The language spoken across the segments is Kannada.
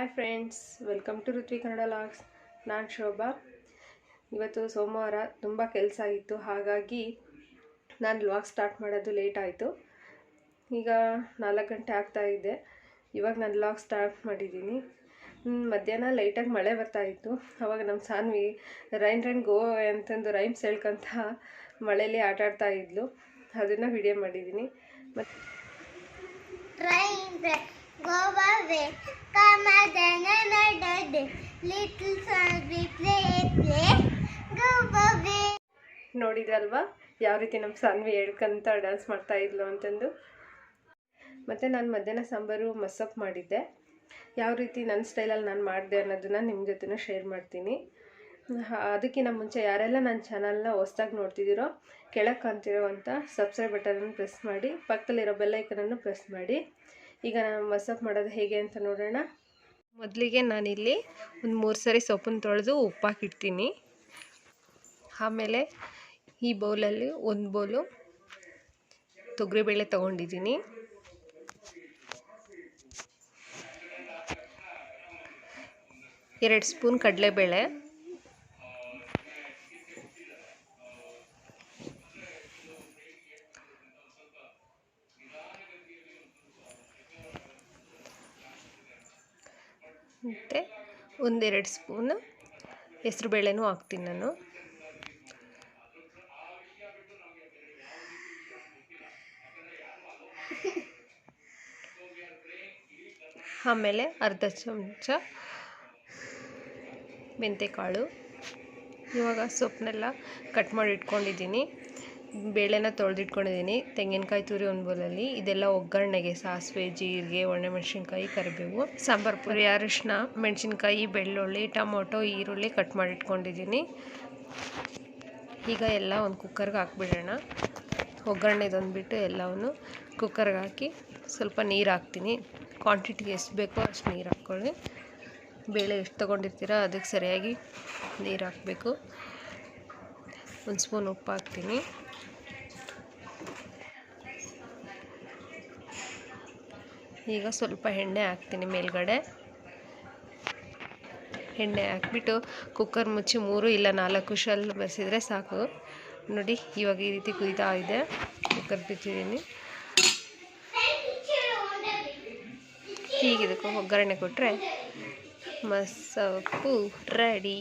Hi friends welcome to Ruthvi Kannada logs ನಾನು ಶೋಭಾ. ಇವತ್ತು ಸೋಮವಾರ ತುಂಬ ಕೆಲಸ ಇತ್ತು ಹಾಗಾಗಿ ನಾನು ಲಾಗ್ ಸ್ಟಾರ್ಟ್ ಮಾಡೋದು ಲೇಟ್ ಆಯಿತು. ಈಗ ನಾಲ್ಕು ಗಂಟೆ ಆಗ್ತಾ ಇದೆ. ಇವಾಗ ನಾನು ಲಾಗ್ ಸ್ಟಾರ್ಟ್ ಮಾಡಿದ್ದೀನಿ ಮಧ್ಯಾಹ್ನ ಲೈಟಾಗಿ ಮಳೆ ಬರ್ತಾ ಇತ್ತು. ಅವಾಗ ನಮ್ಮ ಸಾನ್ವಿ, ರೈನ್ ರೈನ್ ಗೋ ಅಂತಂದು ರೈಮ್ಸ್ ಹೇಳ್ಕೊಂತ ಮಳೇಲಿ ಆಟ ಆಡ್ತಾ ಇದ್ಲು. ಅದನ್ನು ವಿಡಿಯೋ ಮಾಡಿದ್ದೀನಿ ಮತ್ತು away. ನೋಡಿದ್ರಲ್ವಾ? ಯಾವ ರೀತಿ ನಮ್ಮ ಸಾನ್ವಿ ಹೇಳ್ಕೊಂತ ಡ್ಯಾನ್ಸ್ ಮಾಡ್ತಾ ಇದ್ಲು ಅಂತಂದು? ಮತ್ತು ನಾನು ಮಧ್ಯಾಹ್ನ ಸಾಂಬಾರು ಮಸಪ್ ಮಾಡಿದ್ದೆ. ಯಾವ ರೀತಿ ನನ್ನ ಸ್ಟೈಲಲ್ಲಿ ನಾನು ಮಾಡಿದೆ ಅನ್ನೋದನ್ನು ನಿಮ್ಮ ಜೊತೆನೂ ಶೇರ್ ಮಾಡ್ತೀನಿ. ಅದಕ್ಕಿಂತ ಮುಂಚೆ ಯಾರೆಲ್ಲ ನನ್ನ ಚಾನಲ್ನ ಹೊಸ್ದಾಗಿ ನೋಡ್ತಿದ್ದೀರೋ ಕೆಳಗೆ ಕಾಣ್ತಿರೋವಂಥ ಸಬ್ಸ್ಕ್ರೈಬ್ ಬಟನನ್ನು ಪ್ರೆಸ್ ಮಾಡಿ, ಪಕ್ಕದಲ್ಲಿರೋ ಬೆಲ್ಲೈಕನನ್ನು ಪ್ರೆಸ್ ಮಾಡಿ. ಈಗ ನಾನು ಮಸಪ್ ಮಾಡೋದು ಹೇಗೆ ಅಂತ ನೋಡೋಣ. ಮೊದಲಿಗೆ ನಾನಿಲ್ಲಿ ಒಂದು ಮೂರು ಸರಿ ಸೊಪ್ಪನ್ನು ತೊಳೆದು ಉಪ್ಪಾಕಿಡ್ತೀನಿ. ಆಮೇಲೆ ಈ ಬೌಲಲ್ಲಿ ಒಂದು ಬೌಲು ತೊಗರಿಬೇಳೆ ತೊಗೊಂಡಿದ್ದೀನಿ. ಎರಡು ಸ್ಪೂನ್ ಕಡಲೆಬೇಳೆ. ಮತ್ತು ಒಂದೆರಡು ಸ್ಪೂನ್ ಹೆಸ್ರುಬೇಳೆನೂ ಹಾಕ್ತೀನಿ ನಾನು. ಆಮೇಲೆ ಅರ್ಧ ಚಮಚ ಮೆಂತೆಕಾಳು. ಇವಾಗ ಸೊಪ್ಪನ್ನೆಲ್ಲ ಕಟ್ ಮಾಡಿ ಇಟ್ಕೊಂಡಿದ್ದೀನಿ. ಬೇಳೆನ ತೊಳೆದಿಟ್ಕೊಂಡಿದ್ದೀನಿ. ತೆಂಗಿನಕಾಯಿ ತುರಿ ಒಂದು ಬೌಲಲ್ಲಿ ಇದೆಲ್ಲ ಒಗ್ಗರಣೆಗೆ, ಸಾಸಿವೆ, ಜೀರಿಗೆ, ಒಣಮೆಣಸಿನ್ಕಾಯಿ, ಕರಿಬೇವು, ಸಾಂಬಾರು ಪುರಿ ಅರಿಶಿನ ಮೆಣಸಿನ್ಕಾಯಿ, ಬೆಳ್ಳುಳ್ಳಿ, ಟೊಮೊಟೊ, ಈರುಳ್ಳಿ ಕಟ್ ಮಾಡಿಟ್ಕೊಂಡಿದ್ದೀನಿ. ಈಗ ಎಲ್ಲ ಒಂದು ಕುಕ್ಕರ್ಗೆ ಹಾಕ್ಬಿಡೋಣ. ಒಗ್ಗರಣೆದೊಂದ್ಬಿಟ್ಟು ಎಲ್ಲವನ್ನು ಕುಕ್ಕರ್ಗೆ ಹಾಕಿ ಸ್ವಲ್ಪ ನೀರು ಹಾಕ್ತೀನಿ. ಕ್ವಾಂಟಿಟಿಗೆ ಎಷ್ಟು ಬೇಕೋ ಅಷ್ಟು ನೀರು ಹಾಕ್ಕೊಳ್ಳಿ. ಬೇಳೆ ಎಷ್ಟು ತೊಗೊಂಡಿರ್ತೀರೋ ಅದಕ್ಕೆ ಸರಿಯಾಗಿ ನೀರು ಹಾಕಬೇಕು. ಒಂದು ಸ್ಪೂನ್ ಉಪ್ಪು ಹಾಕ್ತೀನಿ. ಈಗ ಸ್ವಲ್ಪ ಎಣ್ಣೆ ಹಾಕ್ತೀನಿ ಮೇಲ್ಗಡೆ. ಎಣ್ಣೆ ಹಾಕ್ಬಿಟ್ಟು ಕುಕ್ಕರ್ ಮುಚ್ಚಿ ಮೂರು ಇಲ್ಲ ನಾಲ್ಕು ಶಲ್ ಬರೆಸಿದ್ರೆ ಸಾಕು. ನೋಡಿ, ಇವಾಗ ಈ ರೀತಿ ಕುಯ್ತಾ ಇದೆ. ಕುಕ್ಕರ್ ಬಿಟ್ಟಿದ್ದೀನಿ ಹೀಗೆ ಇದಕ್ಕೆ ಒಗ್ಗರಣೆ ಕೊಟ್ಟರೆ ಮಸಪ್ಪು ರೆಡಿ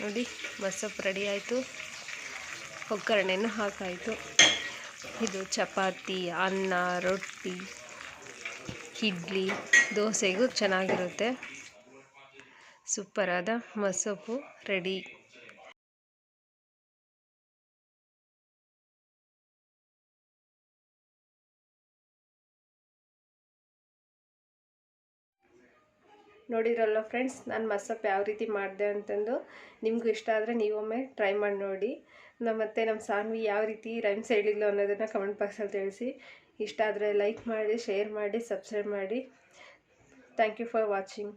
ನೋಡಿ ಮಸಪ್ಪು ರೆಡಿ ಆಯಿತು. ಒಗ್ಗರಣೆನೂ ಹಾಕಾಯಿತು. ಇದು ಚಪಾತಿ, ಅನ್ನ, ರೊಟ್ಟಿ, ಇಡ್ಲಿ, ದೋಸೆಗೂ ಚೆನ್ನಾಗಿರುತ್ತೆ. ಸೂಪರಾದ ಮಸೊಪ್ಪು ರೆಡಿ ನೋಡಿರಲ್ಲ ಫ್ರೆಂಡ್ಸ್ ನಾನು ಮಸಪ್ ಯಾವ ರೀತಿ ಮಾಡಿದೆ ಅಂತಂದು ನಿಮಗೂ ಇಷ್ಟ ಆದರೆ ನೀವೊಮ್ಮೆ ಟ್ರೈ ಮಾಡಿ ನೋಡಿ. ಮತ್ತೆ ನಮ್ಮ ಸಾನ್ವಿ ಯಾವ ರೀತಿ ರೈಮ್ಸ್ ಹೇಳಿದ್ಲು ಅನ್ನೋದನ್ನು ಕಮೆಂಟ್ ಬಾಕ್ಸಲ್ಲಿ ತಿಳಿಸಿ. ಇಷ್ಟ ಆದರೆ ಲೈಕ್ ಮಾಡಿ ಶೇರ್ ಮಾಡಿ ಸಬ್ಸ್ಕ್ರೈಬ್ ಮಾಡಿ. Thank you for watching